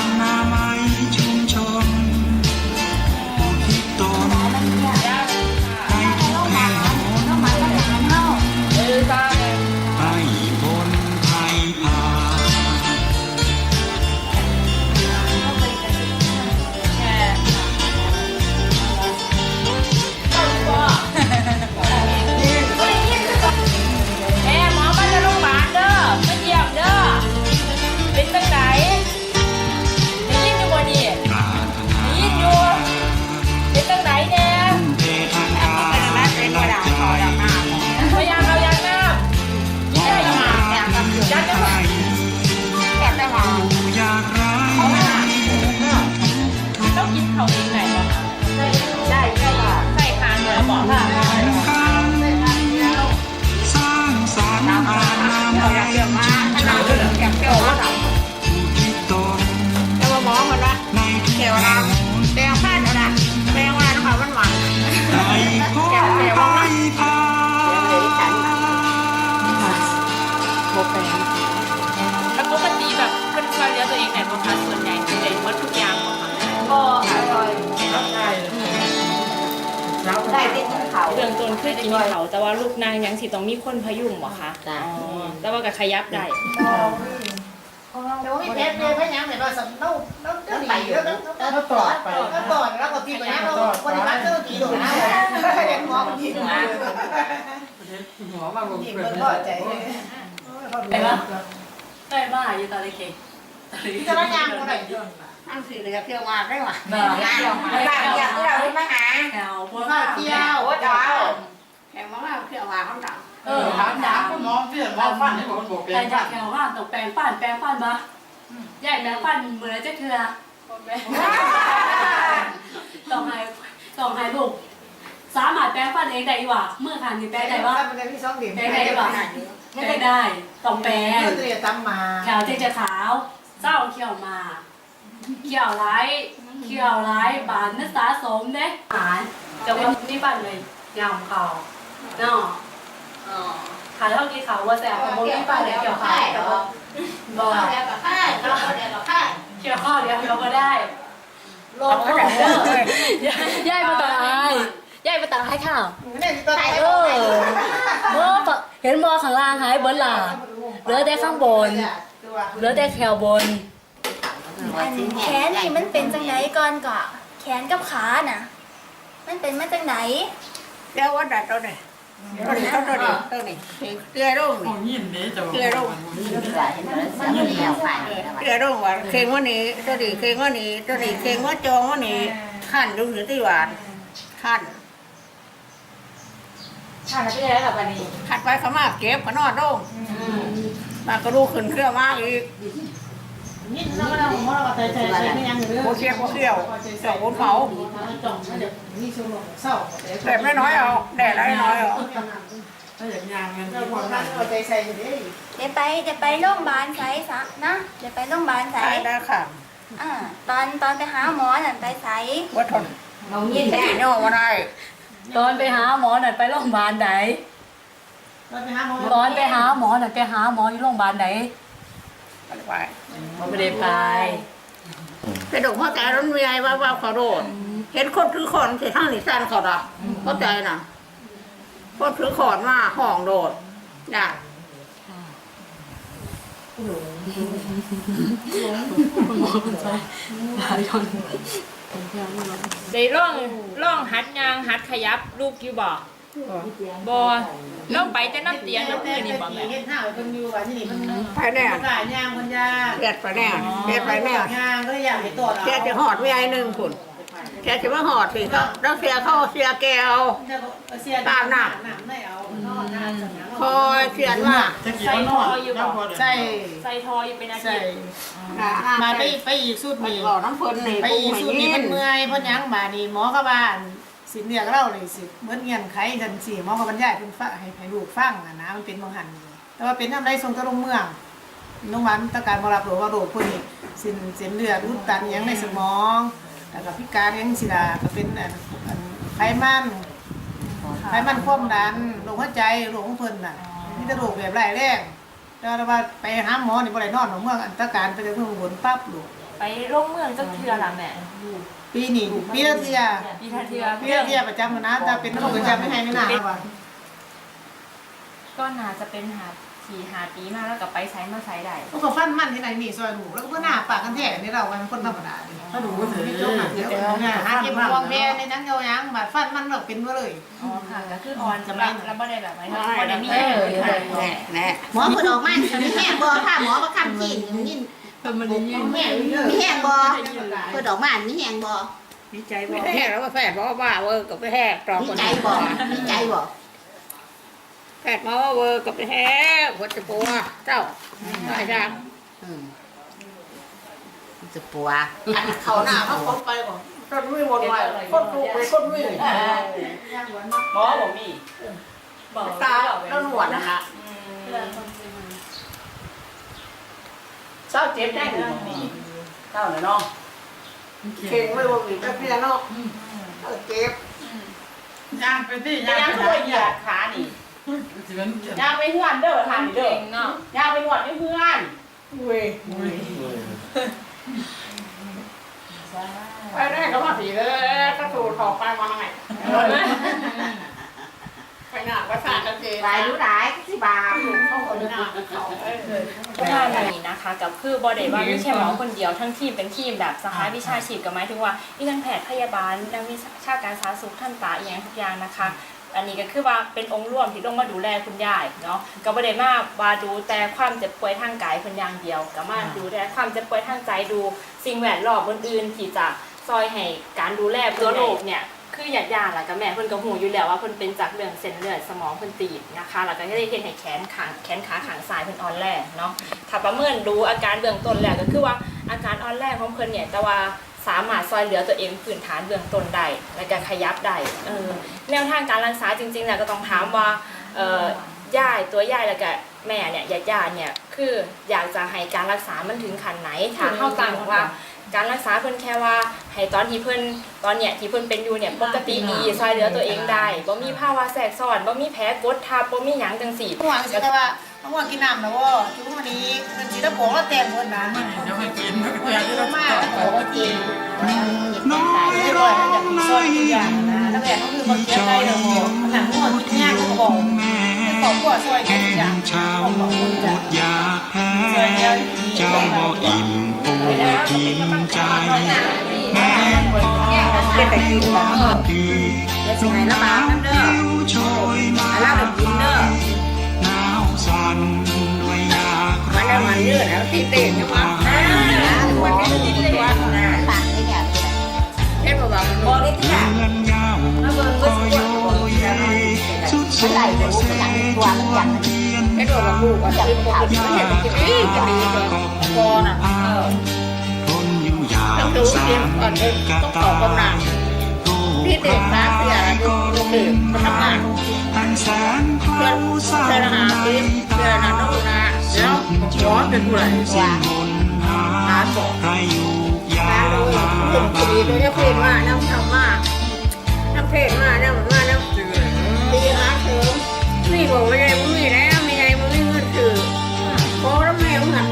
างนามัยชุมชน ต้องกินเขาเองไหนบ่ได้ใส่ค่ะกันสร้างสรรค์อนามัยชุมชนอุทิศตนในทุกแห่งหนใคือกินเขาแต่ว่าลูกนางยังสิต้องมีคนพยุงบ่คะจ้ะ อ๋อแต่ว่าก็ขยับได้เดี๋ยวไม่เพชรเลยไม่ยังแต่ว่าสำนูน้ำจะไปเยอะแล้วแล้วตอดไปแล้วตอดแล้วก็ตีไปนะเราคนที่บ้านเจอตีโดนนะเด็กหมอมันตีโดนนะหัวมาลงตีเปลืมันอกก็ใจไปบ้าไปบ้าอยู่ตอนเด็กที่จะมายังคนไหน อังสีเหลือเที่ยวมาได้หว่าบ้าบ้านอยากที่เราได้มาหาแถวพวกข้าวเที่ยวโอ้ดาวแข่งมาเที่ยวมาเขาดังเออถามถามมองเสียมองฟันให้ผมบอกแต่จากแถวว่าตกแปลงฟันแปลงฟันบ้าใหญ่แปลงฟันเหมือนจะเถื่อต้องให้ต้องให้ลูกสามารถแปลงฟันเองได้หว่าเมื่อคันนี้แปลงได้ว่ามันจะมีสอง điểm แปลงได้หว่าไม่ได้ต้องแปลงเรียตั้มมาแถวที่จะขาวเศร้าเขียวมา เขียวร้ายเขียวร้ายบานนักสะสมเด้หารจะว่านี่บ้านเลยยาวเขาเนาะอ๋อขายเท่ากี่เขาว่าแซ่บของโมนี่บ้านเลยเกี่ยวเขาบอกแล้วก็ค่ายแล้วก็เดี๋ยวก็ค่ายเกี่ยวข้าวเดียวเราก็ได้ลงก็ได้ยายมาตายยายมาตายค่ะเนี่ยตัวไหนเออเมื่อปะเห็นบอข้างล่างหายเบิดล่ะเหลือแต่ข้างบนเหลือแต่แถวบน แขนนี่มันเป็นจังไหนก่อนก่อแขนกับขาน่ะ มันเป็นมาจังไหนเดี๋ยวว่าดัดตัวนี้ตัวนี้ตัวนี้ตัวนี้เกลือร่งเกลือร่งเกลือร่งว่าเค็งว่านี้ตัวนี้เค็งว่านี้ตัวนี้เค็งว่าจองว่านี้ขั้นดูหรือที่หวานขั้นค่ะแล้วเป็นยังไงกับวันนี้ขัดไปเขามาเก็บก็นอดโด่งมากระดูกขึ้นเครื่องมากอีก นี่เราเราผมว่าเราใจใจใจไม่ยังเลยโคเชียโคเชี่ยวเจ้าคนเผาจ่องเดี๋ยวนี่ชั่วโมงเศร้าแดดน้อยๆเอาแดดน้อยๆเอาถ้าอย่างยางเงินเราที่คคนนนั้นั้นนเราใจใส่อยู่ดิเดี๋ยวไปเดี๋ยวไปโรงพยาบาลไสซะนะเดี๋ยวไปโรงพยาบาลไสได้ได้ค่ะอ่าตอนตอนไปหาหมอน่ะไปไสว่าทนเรายินได้เนาะว่าได้ตอนไปหาหมอน่ะไปโรงพยาบาลไหนเราไปหาหมอตอนไปหาหมอน่ะไปหาหมออยู่โรงพยาบาลไหน ไปไม่ได้ไปกระดกเข้าใจร้นมีไอ้ว่าว่าเขาโดดเห็นคนถือขอนสิทั้งนิสันเขาดอกเข้าใจนะคนถือขอนมาห้องโดดน่ะได้ร่องร่องหัดยางหัดขยับลูกอยู่ บ่บ่เราไปแต่น้ำเตียงน้ำพื้นนี่บ่แม่เฮ็ดห้าวเพิ่นอยู่ว่าที่นี่มันไปแน่มันกล้ายางมันยาเด็ดไปแน่เด็ดไปแน่ยางก็อยากให้ตอดแกจะหอดมีไอ้หนึ่งคุณแกจะมาหอดสิเขาเราเสียเข้าเสียแกวเสียตามหนักหนักไม่เอานอนหน้าจังนะคอยเสียนว่าใส่ทออยู่บ่ใช่ใส่ทออยู่เป็นอาทิใช่ตย์มาไปไปอีกสุดไปนี่บอกน้ำเพลินนี่ไปอีกสุดนี่มันเมื่อยเพราะยังบานี่หมอก็บ้าน สิเรียกเราเลยสิเหมือนเงียนไขจันสิหมอก็บบรรยายเพิ่นฟังให้ให้ลูกฟังอะนะมันเป็นบางหันแต่ว่าเป็นน้ำไรทรงตะลงเมืองโรงพยาบาลตะการบรับรู้ว่าโรคพวกนี้สินเส้นเลือดอุดตันหยังในสมองแล้วก็พิการหยังสิดาก็เป็นอันอันไขมันไขมันความดันโรคหัวใจโรคของเพิ่นน่ะมีแต่โรคแบบร้ายแรงแต่ว่าไปหาหมอนี่บ่ได้นอนหรอกเมืองอันตะการไปแต่เมืองอุบนปั๊บลูก ไปโรงเมืองจักเทื่อล่ะแม่ปีนี้ปีละเทียปีละเทื่อปีละเทียประจำนะแต่เป็นโรคประจำไม่ให้ไม่นานว่ะก็น่าจะเป็นหาทีหาปีมาแล้วก็ไปใช้มาใช้ได้พวกเขาฟันมันที่ไหนนี่ซอยหนูแล้วก็หน้าปากกันแท้นี่เราเป็นคนธรรมดาดิถ้าดูก็ถือที่จงหนักเดี๋ยวหาเก็บวงแม่ในนั้นเอายังบาดฟันมันเราเป็นมาเลยอ๋อค่ะก็คือออนจะแบบแล้วบ่ได้แบบไหมคะบ่ได้มีแน่แน่หมอเพิ่นออกมามีแห้งบ่ค่ะหมอมาคำจีนยิ นแม่มีแห้งบ่เพิ่นออกมามีแห้งบ่ดีใจบ่แหกแล้วก็แฝดบอกว่าบ้าเวอร์กับไปแหกตรองมีคนใจบ่มีใจบ่แฝดมาว่าเวอร์กับไปแหกหัวจะปัวเจ้าได้จ้าอืมจะปัวเขาหน้าเขาคนไปก่อนต้นวิ่งวนไปคนลูกไปคนวิ่งหมอบ่มีตาแล้วหนวดนะคะ เศร้าเจ็บได้หรือบ่มีเศร้าน่ะเนาะเก่งไม่ว่ามีแต่เพียนเนาะเออเจ็บย่างไปที่ยัย่างงไปช่วยเหยียดขานี่ย่างไปเฮือนเด้อทางนี่เด้อย่างไปนวดให้เพื่อนเว้ยไปได้ก็มาสีเลยก็สูดถอกไปมาหน่อยไปหน้าประสาทกันเจ หลายรู้หลายสิบาเขาคนหน้าเขาเอ้ยท่านนี้นะคะกับคือบอดี้ว่าไม่ใช่หมอคนเดียวทั้งทีมเป็นทีมแบบสหวิชาชีพก็หมายถึงว่าที่ทั้งแพทย์พยาบาลนักวิชาการสาธารณสุขท่านตาอหย่างทุกอย่างนะคะ อันนี้ก็คือว่าเป็นองค์รวมที่ลงมาดูแลคุณยายเนาะก็บ่ได้มาว่าดูแต่ความเจ็บป่วยทางกายเพิ่นอย่างเดียวก็มาดูแต่ความเจ็บป่วยทางใจดูสิ่งแวดล้อมอื่นๆที่จะซอยให้การดูแลตัวโรคเนี่ย คือหยาดยาหละกับแม่เพิ่นก็หูอยู่แล้วว่าเพิ่นเป็นจากเรื่องเส้นเลือดสมองเพิ่นตีบนะคะแล้วก็ได้เห็นให้แขนขาแขนขาขางซ้ายเพิ่นอ่อนแรงเนาะถ้าประเมินดูอาการเบื้องต้นแล้วก็คือว่าอาการอ่อนแรงของเพิ่นเนี่ยแต่ว่าสามารถซอยเหลือตัวเองพื้นฐานเบื้องต้นได้แล้วก็ขยับได้เออแนวทางการรักษาจริงๆแล้วก็ต้องถามว่าเออย่ายตัวยายแล้วก็แม่เนี่ยญาติญาติเนี่ยคืออยากจะให้การรักษามันถึงขั้นไหนถ้าเฮาตั้งว่า การรักษาเพิ่นแค่ว่าให้ตอนที่เพิ่นตอนเนี้ยที่เพิ่นเป็นอยู่เนี่ยปกติดีซอยเหลือตัวเองได้บ่มีภาวะแทรกซ้อนบ่มีแผลกดทับบ่มีหยังจังซี่หวังสิแต่ว่าต้องว่ากินน้ำนะว่าทุกวันนี้เงินจีตะโผงแล้วแตงเงินนะเดี๋ยวให้กินวันนี้เรามากตะโผงก็กินน้อยไม่ร้ร่ออยนะอย่างที่ซ่อนทุกอย่างนะแล้วแบบก็คือมันเสียใจเลยโมหนังหัวกินยากก็บอกแม่ขอบขวดซอยแกทุกอย่างงเช้าขอบคุณอจ้ะดอยากแพ้เจ้าบ่อิ่ม ปูกินใจแม่พอเป็นแต่กินแบบดีจะสิไหนระบาดนั่น เด้โชยมาแล้วแบบกินเด้อหนาวสั่นด้กันได้มันยืดแล้วที่เต้นยังวะวันนี้กินตัวนะปากไม่อยากเห็นบ่ว่ามันที่เงินจีนเห็นบ่ว่าลูกว่าคือปกติมันเห็นกินดีกินดีเลยพอน่ะทนอยู่อย่าต้องดูสาเสียมก่อนเด้อต้องตอบกำลังพี่เด็กสาเสียดูดูดื่มมันทำงานเพื่อนเพื่อนหาซื้อเพื่อนหาน้องนาแล้วย้อนเป็นผู้ใหญ่สิ้นนหาหาบอกใครอยู่าตาดูบาถึงคดีตัวนี้เพศมาน้ำทำมาน้ำเพศมาน้ำมาน้ำตีหาเถิงนี่บอกว่าไงมึงมีแล้วมีไง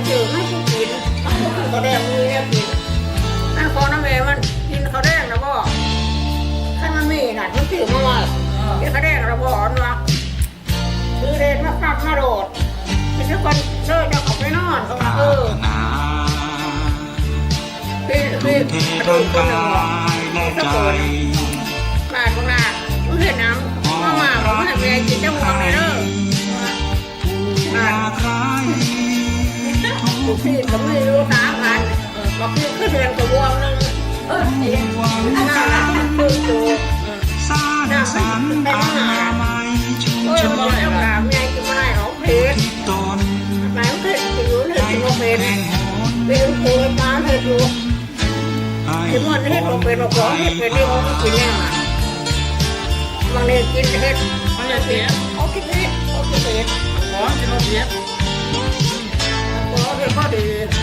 มันเจอให้กินมันก็คือเขาแดงมือแดงกินนั่นคอน้ำเมย์มันกินเขาแดงนะบ่อถ้ามันมีหนัะมันถือมาว่าเดี๋ยวเขาแดงระาพ่ออนวะคือเด็กมาฟักมาโดดเป็นทุคนเลิกจะขับไม่นอนเขาว่าเออเป็นเป็นเป็นคนหนึ่งหรอสักคนมาตรงนั้นเพื่อนน้ำมามาผมให้เมย์กินเจ้าหัวเลยเด้อ พี่ก็ไม่รู้สามพันบอกพี่ขึ้นเดือนกับวงหนึงหวังน่ารักคือจูสร้างสรรค์อนามัยชุมโอ้ยชมันนจะถามไงกินไม่ได้หรอเพชรที่ตนแม่เพชรกินอยู่เลยให้กินคโมเพชรแห่งหนเป็นโคยป้าเพชรอยู่ไอ้มันเฮ็ดบ่เป็นบ่ขอเฮ็ดเป็นได้บ่กินแล้วอะบางทีกินเฮ็ดมันจะเสียเอากินเฮ็ดเอากินเฮ็ดขอกินเบียขอเฮ็ด ก็ดี